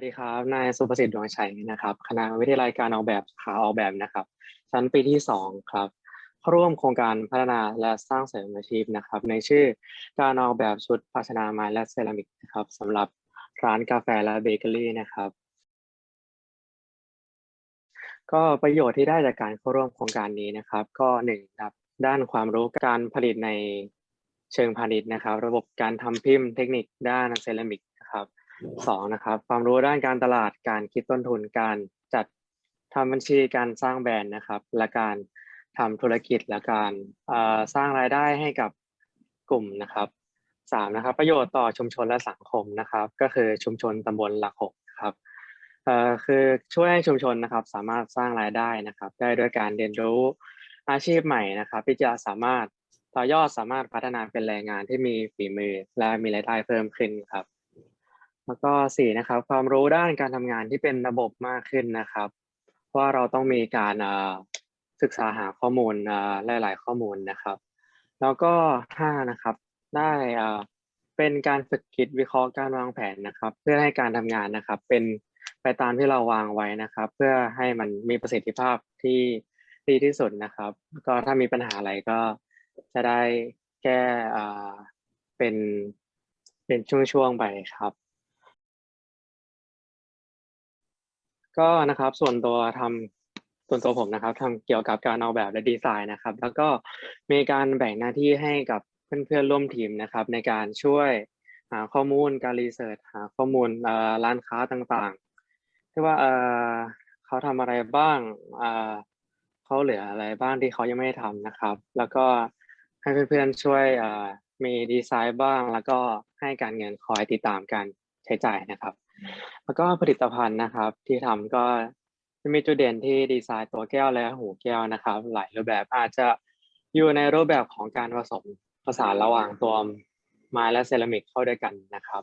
วัสดีครับ นายสุประสิทธิ์ดวงชัยนะครับ คณะวิทยาลัยการออกแบบขาออกแบบนะครับ ชั้นปีที่สองครับเข้าร่วมโครงการพัฒนาและสร้างเสริมอาชีพนะครับ ในชื่อการออกแบบชุดภาชนะไม้และเซรามิกนะครับสำหรับร้านกาแฟและเบเกอรี่นะครับ ก็ประโยชน์ที่ได้จากการเข้าร่วมโครงการนี้นะครับ ก็หนึ่งครับด้านความรู้การผลิตในเชิงพาณิชย์นะครับ ระบบการทำพิมพ์เทคนิคด้านเซรามิกนะครับ สองนะครับ ความรู้ด้านการตลาดการคิดต้นทุนการจัดทำบัญชีการสร้างแบรนด์นะครับ และการทำธุรกิจและการสร้างรายได้ให้กับกลุ่มนะครับสามนะครับ ประโยชน์ต่อชุมชนและสังคมนะครับ ก็คือชุมชนตำบลหลักหกครับคือช่วยให้ชุมชนนะครับ สามารถสร้างรายได้นะครับ ได้ด้วยการเรียนรู้อาชีพใหม่นะครับที่จะสามารถต่อยอดสามารถพัฒนาเป็นแรงงานที่มีฝีมือและมีรายได้เพิ่มขึ้นครับ แล้วก็สี่นะครับ ความรู้ด้านการทำงานที่เป็นระบบมากขึ้นนะครับ เพราะว่าเราต้องมีการเอ่อศึกษาหาข้อมูลเอ่อหลาย ๆ ข้อมูลนะครับ แล้วก็ห้านะครับ ได้เอ่อเป็นการฝึกคิดวิเคราะห์การวางแผนนะครับ เพื่อให้การทำงานนะครับ เป็นไปตามที่เราวางไว้นะครับ เพื่อให้มันมีประสิทธิภาพที่ดีที่สุดนะครับ ก็ถ้ามีปัญหาอะไรก็จะได้แก้อ่าเป็นเป็นช่วงๆไปครับ ก็นะครับส่วนตัวทำส่วนตัวผมนะครับทำเกี่ยวกับการออกแบบและดีไซน์นะครับ แล้วก็มีการแบ่งหน้าที่ให้กับเพื่อนๆร่วมทีมนะครับ ในการช่วยหาข้อมูลการรีเสิร์ชหาข้อมูลร้านค้าต่างๆที่ว่าเขาทำอะไรบ้างเขาเหลืออะไรบ้างที่เขายังไม่ได้ทำนะครับ แล้วก็ให้เพื่อนๆช่วยมีดีไซน์บ้าง แล้วก็ให้การเงินคอยติดตามการใช้จ่ายนะครับ แล้วก็ผลิตภัณฑ์นะครับ ที่ทำก็จะมีจุดเด่นที่ดีไซน์ตัวแก้วและหูแก้วนะครับ หลายรูปแบบอาจจะอยู่ในรูปแบบของการผสมผสานระหว่างตัวไม้และเซรามิกเข้าด้วยกันนะครับ